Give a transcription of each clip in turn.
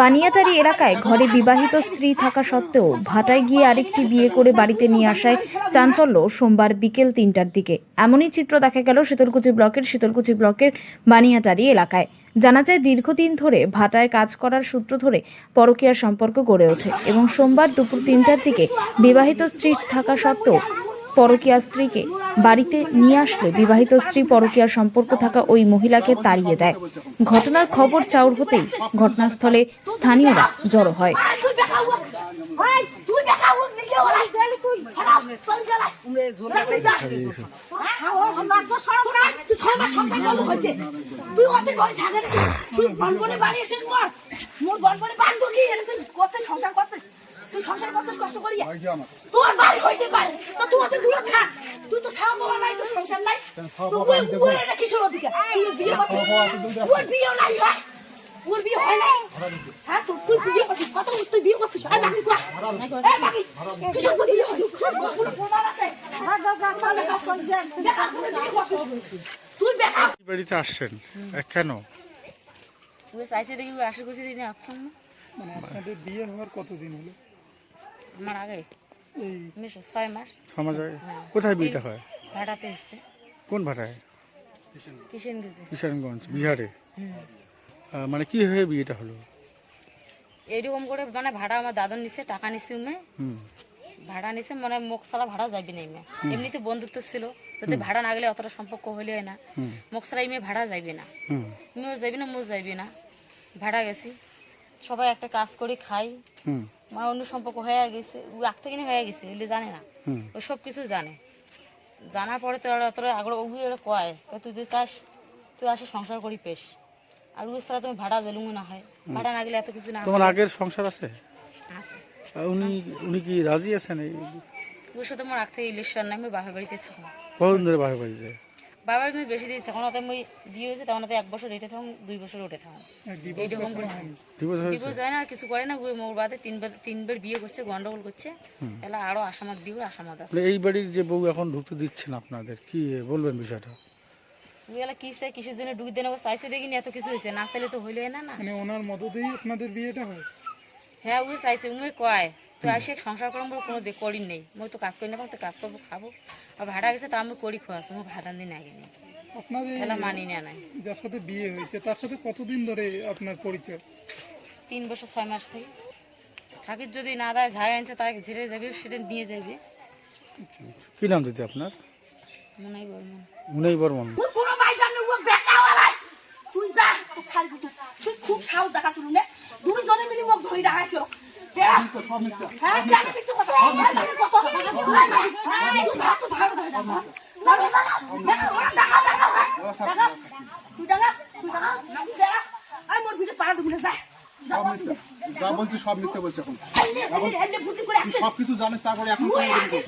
বানিয়াটারি এলাকায় ঘরে বিবাহিত স্ত্রী থাকা সত্ত্বেও ভাটায় গিয়ে আরেকটি বিয়ে করে বাড়িতে নিয়ে আসায় চাঞ্চল্য সোমবার বিকেল তিনটার দিকে। এমনই চিত্র দেখা গেল শীতলকুচি ব্লকের শীতলকুচি ব্লকের বানিয়াটারি এলাকায়। জানা যায়, দীর্ঘদিন ধরে ভাটায় কাজ করার সূত্র ধরে পরকীয়ার সম্পর্ক গড়ে ওঠে এবং সোমবার দুপুর তিনটার দিকে বিবাহিত স্ত্রী থাকা সত্ত্বেও পরকীয়া স্ত্রীকে বাড়িতে নিয়ে আসলে বিবাহিত স্ত্রী পরকীয়ার সম্পর্ক থাকা ওই মহিলাকে তাড়িয়ে দেয়। ঘটনার খবর চাউর হতেই ঘটনাস্থলে স্থানীয়রা জড়ো হয়। তুই কষ্ট করি। তোর বাড়ি হইতে পারে। তো তুই অত দূরে থাক। তুই তো নাই তো সংসার নাই। তুই এটা ওদিকে তুই বিয়ে করছিস? তোর বিয়ে নাই ভাই ওর বিয়ে হয় নাই? হ্যাঁ তুই তুই বিয়ে করছিস? কত তুই বিয়ে করছিস? আর বাকি কোয়া এই বাকি। বিয়ে কোনো প্রমাণ আছে? তুই দেখা বাড়িতে আসছেন? কেন? ওই চাইছে দেখি আশি দিনে আসছেন না? মানে আপনাদের বিয়ে হওয়ার কতদিন হলো? আমার আগে? এই মিশ ছয় মাস। সমাজ কোথায় বিয়েটা হয়? ভাড়াতে এসছে কোন ভাটায়? বিহারে? মানে কি হয়ে বিয়েটা হলো? এইরকম করে মানে ভাড়া আমার দাদন নিছে টাকা নিছে উমে। ভাড়া নিছে মানে সালা ভাড়া যাবি না ইমে। এমনিতে বন্ধুত্ব ছিল যদি ভাড়া না গেলে অতটা সম্পর্ক হইলে না। সালা ইমে ভাড়া যাইবে না। তুমিও যাবি না মুখ যাইবি না। ভাড়া গেছি। সবাই একটা কাজ করি খাই। হুম মা অন্য সম্পর্ক হয়ে গেছে আগ থেকে হয়ে গেছে এগুলি জানে না। ও সব কিছু জানে। জানার পরে তো তোরা আগর ওগুলো ওরা কয় তুই যে চাস তুই আসে সংসার করি পেশ। আর ওই ছাড়া তুমি ভাড়া জেলুঙ্গু না হয়। ভাড়া না গেলে এত কিছু না তোমার আগের সংসার আছে? আছে। উনি উনি কি রাজি আছেন এই ওর সাথে আমার আগ থেকে ইলেকশন নাই আমি বাবার বাড়িতে থাকো কতদিন ধরে বাপের বাড়িতে? বাবার আমি বেশি দিন তখন ওতে আমি বিয়ে হয়েছে তখন এক বছর রেটে থাকুন দুই বছর ওঠে থাকুন এইরকম ডিভোর্স হয় না আর কিছু করে না ওই মোর বাদে তিনবার তিনবার বিয়ে করছে গন্ডগোল করছে। এলা আরও আসামাত দিব আসামাত আছে। মানে এই বাড়ির যে বউ এখন ঢুকতে দিচ্ছেন আপনাদের কি বলবেন বিষয়টা? ওইগুলা কি চাই কিসের জন্য ডুবি দেন ও চাইছে দেখিনি এত কিছু হয়েছে না চাইলে তো হইলে না না। মানে ওনার মদতেই আপনাদের বিয়েটা হয়? হ্যাঁ ওই চাইছে উমে কয়। তুই আসে সংসার করম বলে কোনো করি নেই। মই তো কাজ করি না তো কাজ করব খাব। আর ভাড়া গেছে তা আমি করি খোয়াছো মই ভাড়া দিন আগে নেই আপনার এই তাহলে মানি না নাই। যার সাথে বিয়ে হয়েছে তার সাথে কতদিন ধরে আপনার পরিচয়? তিন বছর ছয় মাস থেকে। থাকির যদি না দেয় ঝাই আনছে তাকে ঝেড়ে যাবে সেটা নিয়ে যাবে। কি নাম দিতে আপনার? বর্মন। তুই যা তুই খুব সাহস দেখা শুনু। নে দুই জনে মিলি মোক ধরে যা বলছি সব মিথ্যে বলছে এখন করে সব কিছু জানিস তারপরে এখন।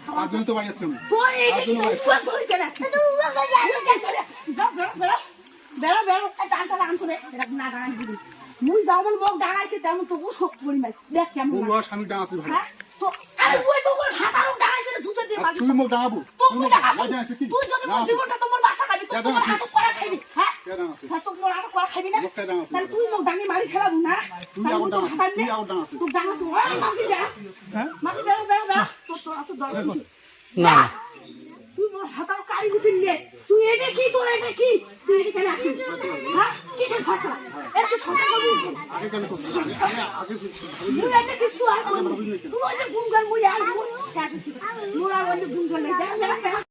তার জন্য তো বাড়ি যাচ্ছে উনি। তুই এই যে তুই ধরে কেন আসছিস যা বেড়া বেড়া বেড়া টানটা আনতো না দিবি মুই যেমন মুখ ডাঙাইছে তেমন তবু শক্তি করি মাই দেখ কেমন। আর স্বামী ডাঙাচ্ছে ভাই। হ্যাঁ? তো আরে ওই তো ওর হাতারও ডাঙাইছে রে দুটো দিয়ে আর মাঝে তুই মুখ ডাঙাবো। তুমি ডাঙাইছিস ওই তুই যদি মোর। জীবনটা তোমার বাসা খাবি তো তোমার? হাতে করা খাবি হ্যাঁ? হ্যাঁ তো মোর হাতে করা খাবি না? তাহলে তুই মুখ ডাঙি মারি খেলাবো না। তুই আবার নে। তুই আবার ডাঙাইছিস। তুই ডাঙাইছিস ওই মাগি বেড়া মাগি বেড়া বেড়া বেড়া তোর তোর এত দরকার। না। তুই মোর হাতাও কারি দিছিস রে তুই এটা কি তোর এটা কি? তুই এটা কেন আসিস হ্যাঁ? কিসের ভাষা এটা কি সংসার করবি আগে কেন? করছিস? আগে- আগে- মুই এটা কিছু আর করবি তুই ওই গুনগান মুই আর মুই মুই আর ওই গুনগান দেখ